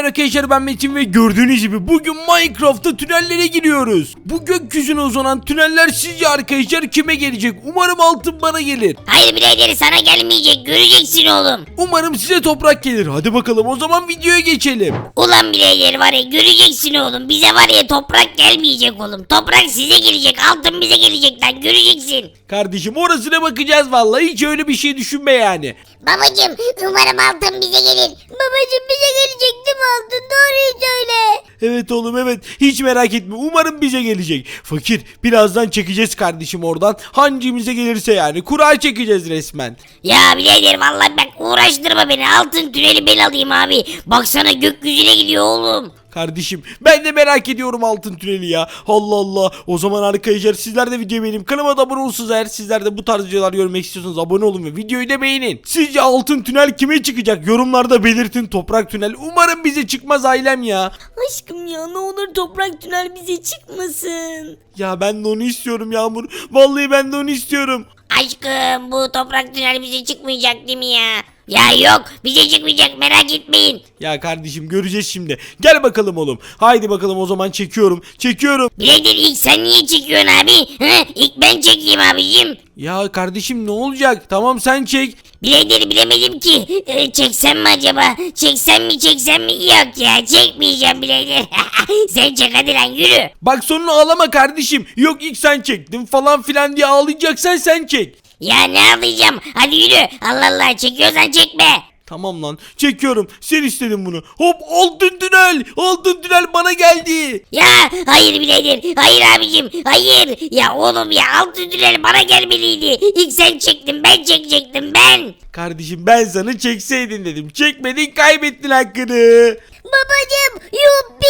merhaba arkadaşlar ben Metin ve gördüğünüz gibi bugün Minecraft'ta tünellere giriyoruz. Bu gökyüzüne uzanan tüneller sizce arkadaşlar kime gelecek? Umarım altın bana gelir. Hayır birader sana gelmeyecek göreceksin oğlum. Umarım size toprak gelir. Hadi bakalım o zaman videoya geçelim. Ulan birader var ya göreceksin oğlum bize var ya toprak gelmeyecek oğlum. Toprak size gelecek altın bize gelecek lan göreceksin. Kardeşim orasına bakacağız vallahi hiç öyle bir şey düşünme yani. Babacım umarım altın bize gelir. Babacım bize gelecek değil mi altın doğruyu söyle. Evet oğlum evet hiç merak etme umarım bize gelecek. Fakir birazdan çekeceğiz kardeşim oradan. Hangimize gelirse yani kura çekeceğiz resmen. Ya birader vallahi bak uğraştırma beni altın tüneli ben alayım abi. Baksana gökyüzüne gidiyor oğlum. Kardeşim ben de merak ediyorum altın tüneli ya. Allah Allah. O zaman arkadaşlar sizler de videoyu beğenin. Kanalıma da abone olursunuz eğer sizler de bu tarz videolar görmek istiyorsanız abone olun ve videoyu da beğenin. Sizce altın tünel kime çıkacak? Yorumlarda belirtin toprak tünel. Umarım bize çıkmaz ailem ya. Aşkım ya ne olur toprak tünel bize çıkmasın. Ya ben de onu istiyorum Yağmur. Vallahi ben de onu istiyorum. Aşkım bu toprak tünel bize çıkmayacak değil mi ya? Ya yok bize çıkmayacak merak etmeyin. Ya kardeşim göreceğiz şimdi. Gel bakalım oğlum. Haydi bakalım o zaman çekiyorum. Çekiyorum. Birader ilk sen niye çekiyorsun abi? Hı? İlk ben çekeyim abicim. Ya kardeşim ne olacak? Tamam sen çek. Birader bilemedim ki. Ee, çeksem mi acaba? Çeksem mi çeksem mi? Yok ya çekmeyeceğim birader. sen çek hadi lan yürü. Bak sonunu ağlama kardeşim. Yok ilk sen çektin falan filan diye ağlayacaksan sen çek. Ya ne anlayacağım? Hadi yürü. Allah Allah çekiyorsan çekme. Tamam lan çekiyorum. Sen istedin bunu. Hop altın tünel. Altın tünel bana geldi. Ya hayır birader. Hayır abicim. Hayır. Ya oğlum ya altın tünel bana gelmeliydi. İlk sen çektin ben çekecektim ben. Kardeşim ben sana çekseydin dedim. Çekmedin kaybettin hakkını. Babacım yuppi.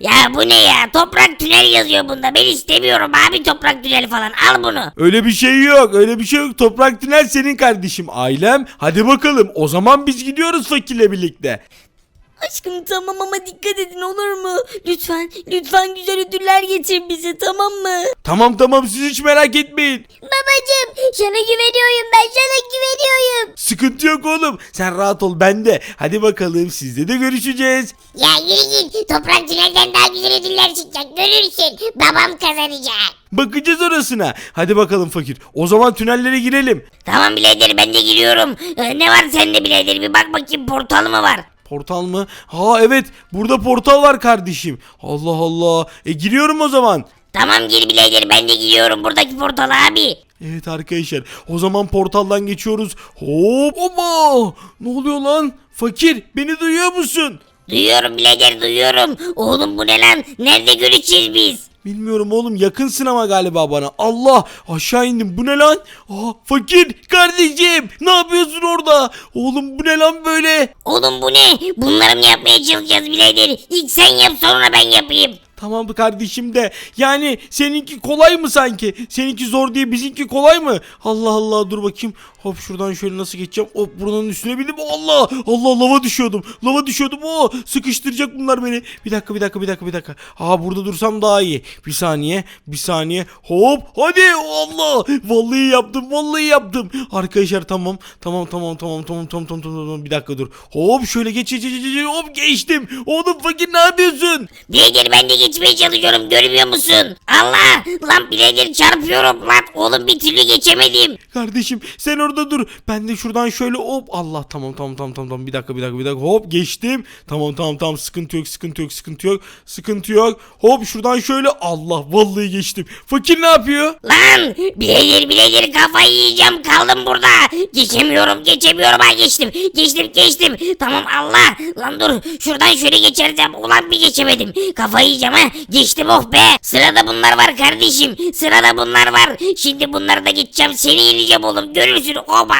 Ya bu ne ya? Toprak tünel yazıyor bunda. Ben istemiyorum abi toprak tüneli falan. Al bunu. Öyle bir şey yok. Öyle bir şey yok. Toprak tünel senin kardeşim. Ailem. Hadi bakalım. O zaman biz gidiyoruz fakirle birlikte. Aşkım tamam ama dikkat edin olur mu? Lütfen lütfen güzel ödüller getir bize tamam mı? Tamam tamam siz hiç merak etmeyin. Babacım sana güveniyorum ben sana güveniyorum. Sıkıntı yok oğlum. Sen rahat ol ben de. Hadi bakalım sizle de görüşeceğiz. Ya yürü git. Toprak tünelden daha güzel ödüller çıkacak. Görürsün. Babam kazanacak. Bakacağız orasına. Hadi bakalım fakir. O zaman tünellere girelim. Tamam birader ben de giriyorum. Ee, ne var sende birader bir bak bakayım portal mı var? Portal mı? Ha evet. Burada portal var kardeşim. Allah Allah. E giriyorum o zaman. Tamam gir birader ben de giriyorum buradaki portala abi. Evet arkadaşlar. O zaman portaldan geçiyoruz. Hop oba. Ne oluyor lan? Fakir beni duyuyor musun? Duyuyorum birader duyuyorum. Oğlum bu ne lan? Nerede görüşeceğiz biz? Bilmiyorum oğlum yakınsın ama galiba bana. Allah aşağı indim bu ne lan? Aa, fakir kardeşim ne yapıyorsun orada? Oğlum bu ne lan böyle? Oğlum bu ne? Bunları mı yapmaya çalışacağız birader? İlk sen yap sonra ben yapayım. Tamam kardeşim de yani seninki kolay mı sanki? Seninki zor diye bizimki kolay mı? Allah Allah dur bakayım. Hop şuradan şöyle nasıl geçeceğim? Hop buranın üstüne bindim. Allah Allah lava düşüyordum. Lava düşüyordum. O sıkıştıracak bunlar beni. Bir dakika bir dakika bir dakika bir dakika. Aa burada dursam daha iyi. Bir saniye bir saniye. Hop hadi Allah. Vallahi yaptım vallahi yaptım. Arkadaşlar tamam tamam tamam tamam tamam tamam tamam tamam tamam bir dakika dur. Hop şöyle geç geç geç geç. Hop geçtim. Oğlum fakir ne yapıyorsun? Birader ben de geçmeye çalışıyorum görmüyor musun? Allah lan birader çarpıyorum lan. Oğlum bir türlü geçemedim. Kardeşim sen orada dur. Ben de şuradan şöyle hop Allah tamam tamam tamam tamam tamam bir dakika bir dakika bir dakika hop geçtim. Tamam tamam tamam sıkıntı yok sıkıntı yok sıkıntı yok sıkıntı yok. Hop şuradan şöyle Allah vallahi geçtim. Fakir ne yapıyor? Lan birader birader kafayı yiyeceğim kaldım burada. Geçemiyorum geçemiyorum ha geçtim. Geçtim geçtim. Tamam Allah. Lan dur şuradan şöyle geçerdim. Ulan bir geçemedim. Kafayı yiyeceğim ha. Geçtim oh be. Sırada bunlar var kardeşim. Sırada bunlar var. Şimdi bunları da geçeceğim. Seni yeneceğim oğlum. Görürsün oba.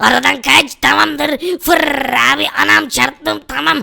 Aradan kaç tamamdır. Fır abi anam çarptım tamam.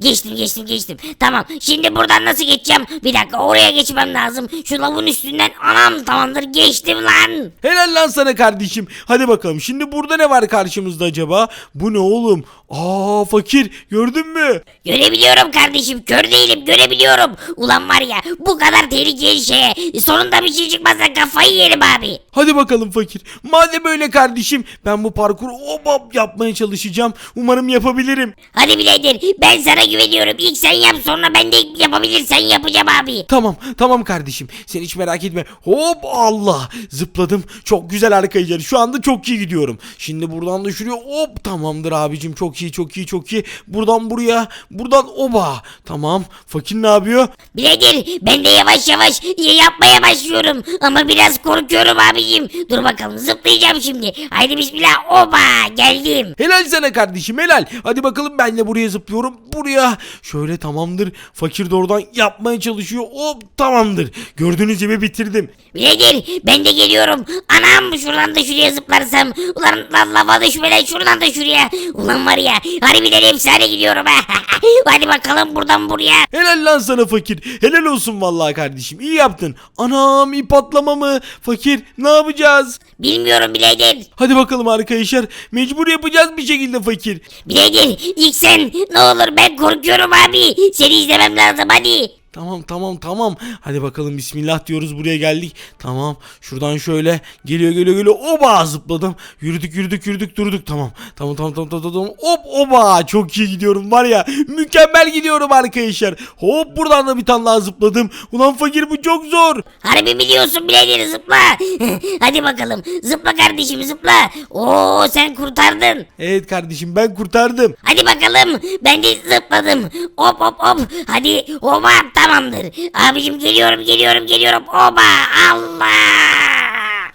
geçtim geçtim geçtim. Tamam şimdi buradan nasıl geçeceğim? Bir dakika oraya geçmem lazım. Şu lavun üstünden anam tamamdır geçtim lan. Helal lan sana kardeşim. Hadi bakalım şimdi burada ne var karşımızda acaba? Bu ne oğlum? Aa fakir gördün mü? Görebiliyorum kardeşim kör değilim görebiliyorum. Ulan var ya bu kadar tehlikeli şeye sonunda bir şey çıkmazsa kafayı yerim abi. Hadi bakalım fakir. Madem öyle kardeşim ben bu parkuru obap yapmaya çalışacağım. Umarım yapabilirim. Hadi birader ben sana güveniyorum. İlk sen yap sonra ben de yapabilirsen yapacağım abi. Tamam tamam kardeşim sen hiç merak etme hop Allah zıpladım çok güzel arkadaşlar şu anda çok iyi gidiyorum şimdi buradan da şuraya hop tamamdır abicim çok iyi çok iyi çok iyi buradan buraya buradan oba tamam fakir ne yapıyor Birader ben de yavaş yavaş yapmaya başlıyorum. Ama biraz korkuyorum abicim. Dur bakalım zıplayacağım şimdi. Haydi bismillah oba geldim. helal sana kardeşim helal hadi bakalım ben de buraya zıplıyorum buraya şöyle tamamdır fakir de oradan yapmaya çalışıyor hop tamamdır gördüğünüz gibi bitirdim Birader ben de geliyorum. Anam şuradan da şuraya zıplarsam. Ulan lan lava düşmeden şuradan da şuraya. Ulan var ya harbiden efsane gidiyorum ha. Hadi bakalım buradan buraya. Helal lan sana fakir. Helal olsun vallahi kardeşim. İyi yaptın. Anam ip atlama mı? Fakir ne yapacağız? Bilmiyorum birader. Hadi bakalım arkadaşlar. Mecbur yapacağız bir şekilde fakir. Birader ilk sen ne olur ben korkuyorum abi. Seni izlemem lazım hadi. Tamam tamam tamam. Hadi bakalım bismillah diyoruz buraya geldik. Tamam şuradan şöyle geliyor geliyor geliyor. Oba zıpladım. Yürüdük yürüdük yürüdük durduk. Tamam tamam tamam tamam tamam. tamam. Hop oba çok iyi gidiyorum var ya. Mükemmel gidiyorum arkadaşlar. Hop buradan da bir tane daha zıpladım. Ulan fakir bu çok zor. Harbi biliyorsun birader zıpla. hadi bakalım zıpla kardeşim zıpla. Oo sen kurtardın. Evet kardeşim ben kurtardım. Hadi bakalım ben de zıpladım. Hop hop hop. Hadi oba tamamdır. Abicim geliyorum geliyorum geliyorum. Oba Allah.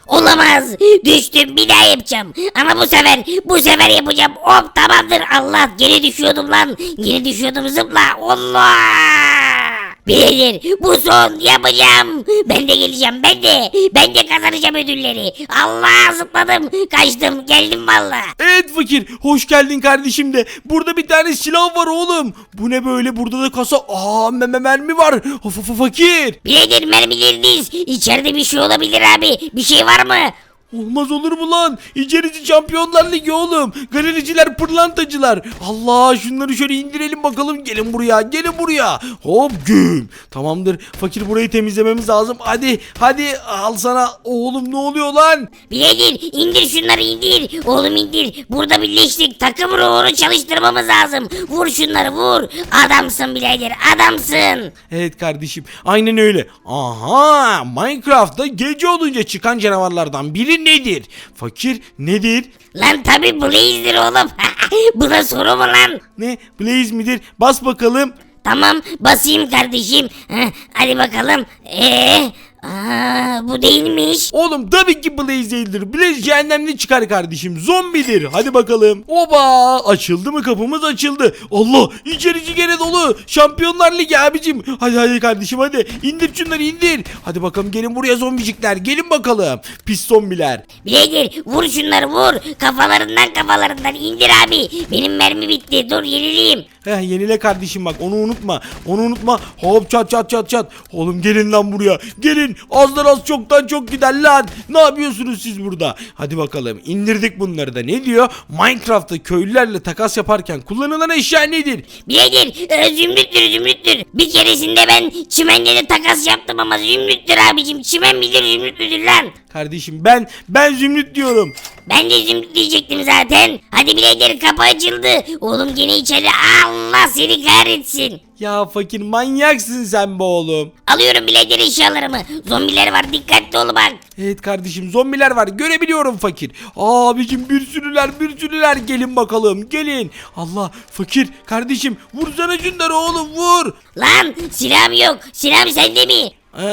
Olamaz. Düştüm bir daha yapacağım. Ama bu sefer bu sefer yapacağım. Hop tamamdır. Allah geri düşüyordum lan. Geri düşüyordum zıpla. Allah. Birader bu son yapacağım. Ben de geleceğim ben de. Ben de kazanacağım ödülleri. Allah zıpladım. Kaçtım geldim valla. Evet fakir hoş geldin kardeşim de burada bir tane silah var oğlum bu ne böyle burada da kasa aa meme mermi var of of fakir Birader mermileriniz. İçeride bir şey olabilir abi. Bir şey var mı? Olmaz olur mu lan İçerici şampiyonlar ligi oğlum galericiler pırlantacılar Allah şunları şöyle indirelim bakalım gelin buraya gelin buraya hop güm tamamdır fakir burayı temizlememiz lazım hadi hadi al sana oğlum ne oluyor lan Birader indir şunları indir. Oğlum indir. Burada birleştik. Takım ruhunu çalıştırmamız lazım. Vur şunları vur. Adamsın birader adamsın. Evet kardeşim aynen öyle. Aha Minecraft'ta gece olunca çıkan canavarlardan biri nedir? Fakir nedir? Lan tabi Blaze'dir oğlum. Bu da soru mu lan? Ne? Blaze midir? Bas bakalım. Tamam basayım kardeşim. Heh, Hadi bakalım. Eee? Aa, bu değilmiş. Oğlum tabii ki Blaze değildir. Blaze cehennemde çıkar kardeşim. Zombidir. Hadi bakalım. Oba! Açıldı mı kapımız açıldı. Allah! İçerici gene dolu. Şampiyonlar Ligi abicim. Hadi hadi kardeşim hadi. İndir şunları indir. Hadi bakalım gelin buraya zombicikler. Gelin bakalım. Pis zombiler. Birader vur şunları vur. Kafalarından kafalarından indir abi. Benim mermi bitti. Dur yenileyim. Heh yenile kardeşim bak onu unutma. Onu unutma. Hop çat çat çat çat. Oğlum gelin lan buraya. Gelin. Azdan az çoktan çok gider lan. Ne yapıyorsunuz siz burada? Hadi bakalım. indirdik bunları da. Ne diyor? Minecraft'ta köylülerle takas yaparken kullanılan eşya nedir? Birader e, zümrüttür zümrüttür. Bir keresinde ben çimende de takas yaptım ama zümrüttür abicim. Çimen midir zümrüt müdür lan? Kardeşim ben ben zümrüt diyorum. Ben de zümrüt diyecektim zaten. Hadi birader kapı açıldı. Oğlum gene içeri Allah seni kahretsin. Ya fakir manyaksın sen be oğlum. Alıyorum birader eşyalarımı. Zombiler var dikkatli ol bak. Evet kardeşim zombiler var görebiliyorum fakir. Abicim bir sürüler bir sürüler gelin bakalım gelin. Allah fakir kardeşim vursana şunları oğlum vur. Lan silahım yok. Silahım sende mi? Ee,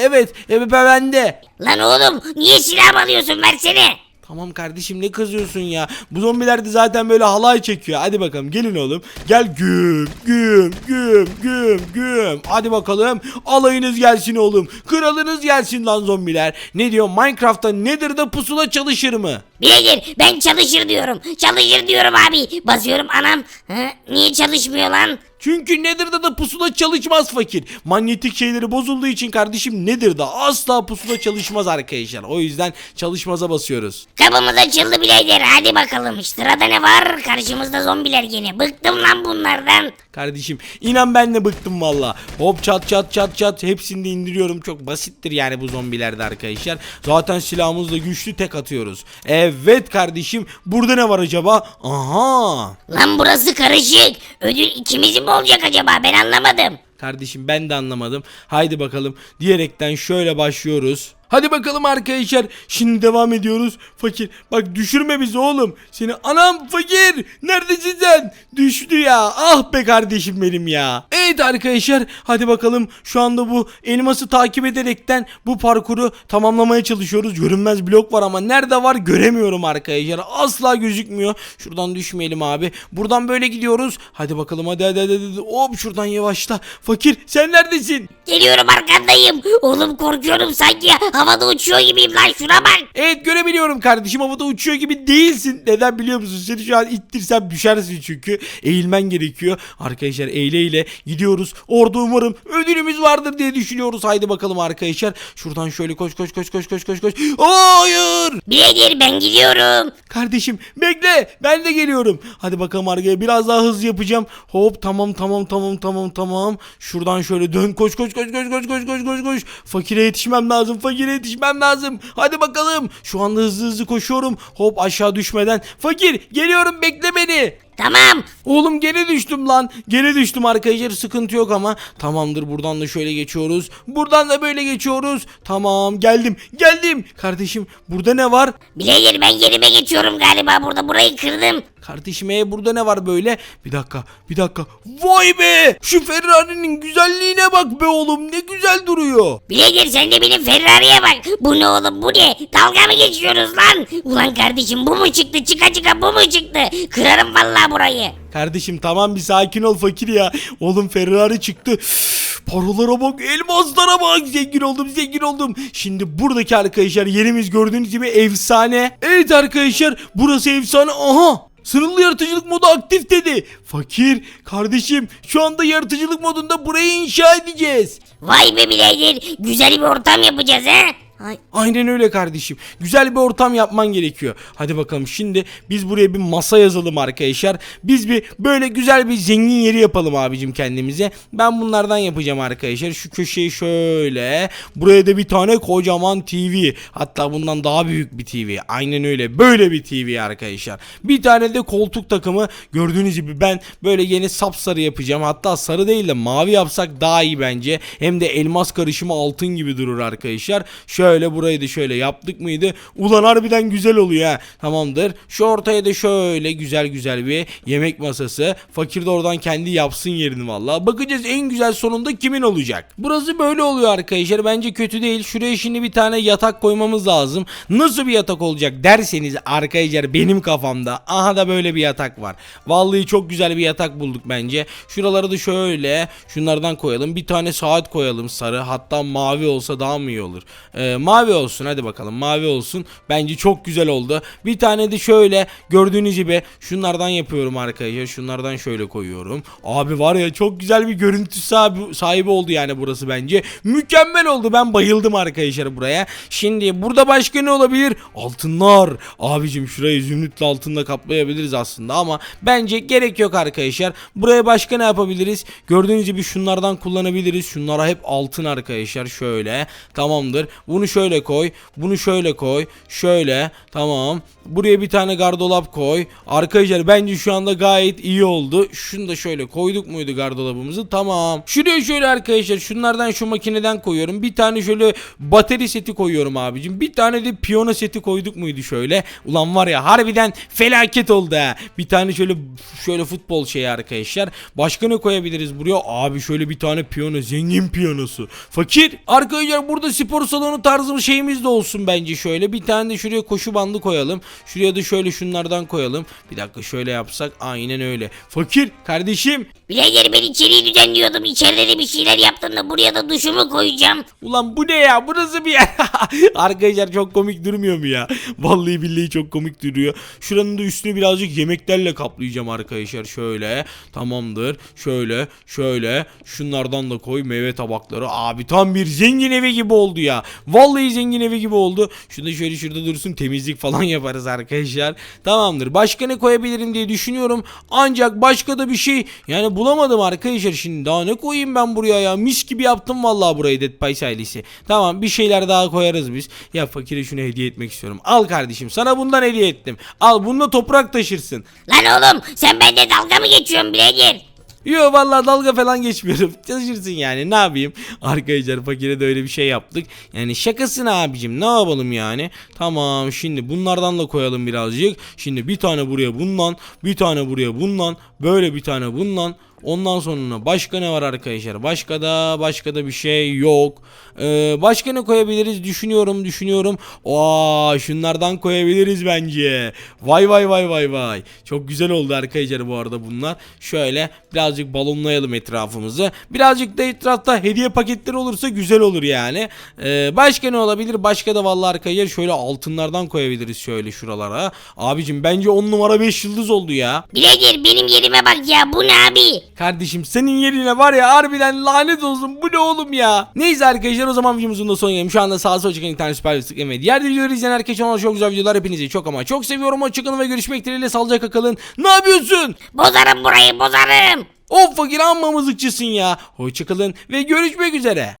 evet evet bende. Lan oğlum niye silah alıyorsun versene. Tamam kardeşim ne kızıyorsun ya? Bu zombiler de zaten böyle halay çekiyor. Hadi bakalım gelin oğlum. Gel güm güm güm güm güm. Hadi bakalım alayınız gelsin oğlum. Kralınız gelsin lan zombiler. Ne diyor Minecraft'ta nedir de pusula çalışır mı? Bilader ben çalışır diyorum. Çalışır diyorum abi. Basıyorum anam. Ha, niye çalışmıyor lan? Çünkü Nether'da da pusula çalışmaz fakir. Manyetik şeyleri bozulduğu için kardeşim Nether'da asla pusula çalışmaz arkadaşlar. O yüzden çalışmaza basıyoruz. Kapımız açıldı birader. Hadi bakalım. Sırada ne var? Karşımızda zombiler gene. Bıktım lan bunlardan. Kardeşim inan ben de bıktım valla. Hop çat çat çat çat hepsini de indiriyorum. Çok basittir yani bu zombilerde arkadaşlar. Zaten silahımızla güçlü tek atıyoruz. Evet kardeşim burada ne var acaba? Aha. Lan burası karışık. Ödül ikimizin mi olacak acaba? Ben anlamadım. Kardeşim ben de anlamadım. Haydi bakalım diyerekten şöyle başlıyoruz. Hadi bakalım arkadaşlar. Şimdi devam ediyoruz. Fakir bak düşürme bizi oğlum. Seni anam fakir. Neredesin sen? Düştü ya. Ah be kardeşim benim ya. Evet arkadaşlar. Hadi bakalım. Şu anda bu elması takip ederekten bu parkuru tamamlamaya çalışıyoruz. Görünmez blok var ama nerede var göremiyorum arkadaşlar. Asla gözükmüyor. Şuradan düşmeyelim abi. Buradan böyle gidiyoruz. Hadi bakalım hadi hadi hadi. hadi. Hop şuradan yavaşla. Fakir sen neredesin? Geliyorum arkandayım. Oğlum korkuyorum sanki. Havada uçuyor gibiyim lan şuna bak. Evet görebiliyorum kardeşim havada uçuyor gibi değilsin. Neden biliyor musun? Seni şu an ittirsem düşersin çünkü. Eğilmen gerekiyor. Arkadaşlar eğile eğile gidiyoruz. Orada umarım ödülümüz vardır diye düşünüyoruz. Haydi bakalım arkadaşlar. Şuradan şöyle koş koş koş koş koş koş koş. Hayır. Bilader ben gidiyorum. Kardeşim bekle ben de geliyorum. Hadi bakalım arkaya biraz daha hızlı yapacağım. Hop tamam tamam tamam tamam tamam. Şuradan şöyle dön koş koş koş koş koş koş koş koş koş. Fakire yetişmem lazım fakire yetişmem lazım. Hadi bakalım. Şu anda hızlı hızlı koşuyorum. Hop aşağı düşmeden. Fakir geliyorum bekle beni. Tamam. Oğlum gene düştüm lan. Gene düştüm arkadaşlar sıkıntı yok ama. Tamamdır buradan da şöyle geçiyoruz. Buradan da böyle geçiyoruz. Tamam geldim geldim. Kardeşim burada ne var? Bilader ben yerime geçiyorum galiba burada. Burayı kırdım. Kardeşim e burada ne var böyle? Bir dakika bir dakika. Vay be! Şu Ferrari'nin güzelliğine bak be oğlum ne güzel duruyor. Bilader sen de benim Ferrari'ye bak. Bu ne oğlum bu ne? Dalga mı geçiyoruz lan? Ulan kardeşim bu mu çıktı? Çıka çıka bu mu çıktı? Kırarım vallahi burayı. Kardeşim tamam bir sakin ol fakir ya. Oğlum Ferrari çıktı. Üf, Paralara bak, elmaslara bak. Zengin oldum, zengin oldum. Şimdi buradaki arkadaşlar yerimiz gördüğünüz gibi efsane. Evet arkadaşlar burası efsane. Aha! Sınırlı yaratıcılık modu aktif dedi. Fakir kardeşim şu anda yaratıcılık modunda burayı inşa edeceğiz. Vay be bilader. Güzel bir ortam yapacağız he. Ay, Aynen öyle kardeşim. Güzel bir ortam yapman gerekiyor. Hadi bakalım şimdi biz buraya bir masa yazalım arkadaşlar. Biz bir böyle güzel bir zengin yeri yapalım abicim kendimize. Ben bunlardan yapacağım arkadaşlar. Şu köşeyi şöyle. Buraya da bir tane kocaman TV. Hatta bundan daha büyük bir TV. Aynen öyle. Böyle bir TV arkadaşlar. Bir tane de koltuk takımı. Gördüğünüz gibi ben böyle yeni sapsarı yapacağım. Hatta sarı değil de mavi yapsak daha iyi bence. Hem de elmas karışımı altın gibi durur arkadaşlar. Şöyle burayı da şöyle yaptık mıydı? Ulan harbiden güzel oluyor ha. Tamamdır. Şu ortaya da şöyle güzel güzel bir yemek masası. Fakir de oradan kendi yapsın yerini valla. Bakacağız en güzel sonunda kimin olacak. Burası böyle oluyor arkadaşlar. Bence kötü değil. Şuraya şimdi bir tane yatak koymamız lazım. Nasıl bir yatak olacak derseniz arkadaşlar benim kafamda. Aha da böyle bir yatak var. Vallahi çok güzel bir yatak bulduk bence. Şuraları da şöyle şunlardan koyalım. Bir tane saat koyalım sarı. Hatta mavi olsa daha mı iyi olur? Ee, mavi olsun hadi bakalım. Mavi olsun. Bence çok güzel oldu. Bir tane de şöyle gördüğünüz gibi şunlardan yapıyorum arkadaşlar. Şunlardan şöyle koyuyorum. Abi var ya çok güzel bir görüntü sahibi, sahibi oldu yani burası bence. Mükemmel oldu. Ben bayıldım arkadaşlar buraya. Şimdi burada başka ne olabilir? Altınlar. Abicim şurayı zümrütle altınla kaplayabiliriz aslında ama bence gerek yok arkadaşlar. Buraya başka ne yapabiliriz? Gördüğünüz gibi şunlardan kullanabiliriz. Şunlara hep altın arkadaşlar. Şöyle. Tamamdır. Bunu şöyle koy. Bunu şöyle koy. Şöyle. Tamam. Buraya bir tane gardolap koy. Arkadaşlar bence şu anda gayet iyi oldu. Şunu da şöyle koyduk muydu gardolabımızı? Tamam. Şuraya şöyle arkadaşlar şunlardan şu makineden koyuyorum. Bir tane şöyle bateri seti koyuyorum abicim. Bir tane de piyano seti koyduk muydu şöyle? Ulan var ya harbiden felaket oldu ha. Bir tane şöyle şöyle futbol şeyi arkadaşlar. Başka ne koyabiliriz buraya? Abi şöyle bir tane piyano zengin piyanosu. Fakir. Arkadaşlar burada spor salonu tarzı tarzı şeyimiz de olsun bence şöyle. Bir tane de şuraya koşu bandı koyalım. Şuraya da şöyle şunlardan koyalım. Bir dakika şöyle yapsak aynen öyle. Fakir kardeşim. Birader ben içeriği düzenliyordum. İçeride de bir şeyler yaptım da buraya da duşumu koyacağım. Ulan bu ne ya? Bu nasıl bir yer? Arkadaşlar çok komik durmuyor mu ya? Vallahi billahi çok komik duruyor. Şuranın da üstünü birazcık yemeklerle kaplayacağım arkadaşlar. Şöyle. Tamamdır. Şöyle. Şöyle. Şunlardan da koy. Meyve tabakları. Abi tam bir zengin evi gibi oldu ya. Vallahi zengin evi gibi oldu. Şunu şöyle şurada dursun. Temizlik falan yaparız arkadaşlar. Tamamdır. Başka ne koyabilirim diye düşünüyorum. Ancak başka da bir şey yani bulamadım arkadaşlar şimdi. Daha ne koyayım ben buraya ya? Mis gibi yaptım vallahi burayı Dead Pies ailesi. Tamam bir şeyler daha koyarız biz. Ya fakire şunu hediye etmek istiyorum. Al kardeşim sana bundan hediye ettim. Al bununla toprak taşırsın. Lan oğlum sen bende dalga mı geçiyorsun birader? Yo vallahi dalga falan geçmiyorum. Taşırsın yani ne yapayım. Arkadaşlar fakire de öyle bir şey yaptık. Yani şakasına abicim ne yapalım yani. Tamam şimdi bunlardan da koyalım birazcık. Şimdi bir tane buraya bundan. Bir tane buraya bundan. Böyle bir tane bundan. Ondan sonra başka ne var arkadaşlar? Başka da başka da bir şey yok. Ee, başka ne koyabiliriz? Düşünüyorum, düşünüyorum. Aa, şunlardan koyabiliriz bence. Vay vay vay vay vay. Çok güzel oldu arkadaşlar bu arada bunlar. Şöyle birazcık balonlayalım etrafımızı. Birazcık da etrafta hediye paketleri olursa güzel olur yani. Ee, başka ne olabilir? Başka da vallahi arkadaşlar şöyle altınlardan koyabiliriz şöyle şuralara. Abicim bence 10 numara 5 yıldız oldu ya. Birader benim yerime bak ya bu ne abi? Kardeşim senin yerine var ya harbiden lanet olsun bu ne oğlum ya. Neyse arkadaşlar o zaman videomuzun da sonuna gelelim. Şu anda sağa sola çıkan internet süper tıklayın ve diğer videoları izleyen herkese ona çok güzel videolar hepinizi çok ama çok seviyorum. Hoşçakalın ve görüşmek dileğiyle sağlıcakla kalın. Ne yapıyorsun? Bozarım burayı bozarım. Of fakir amma mızıkçısın ya. Hoşçakalın ve görüşmek üzere.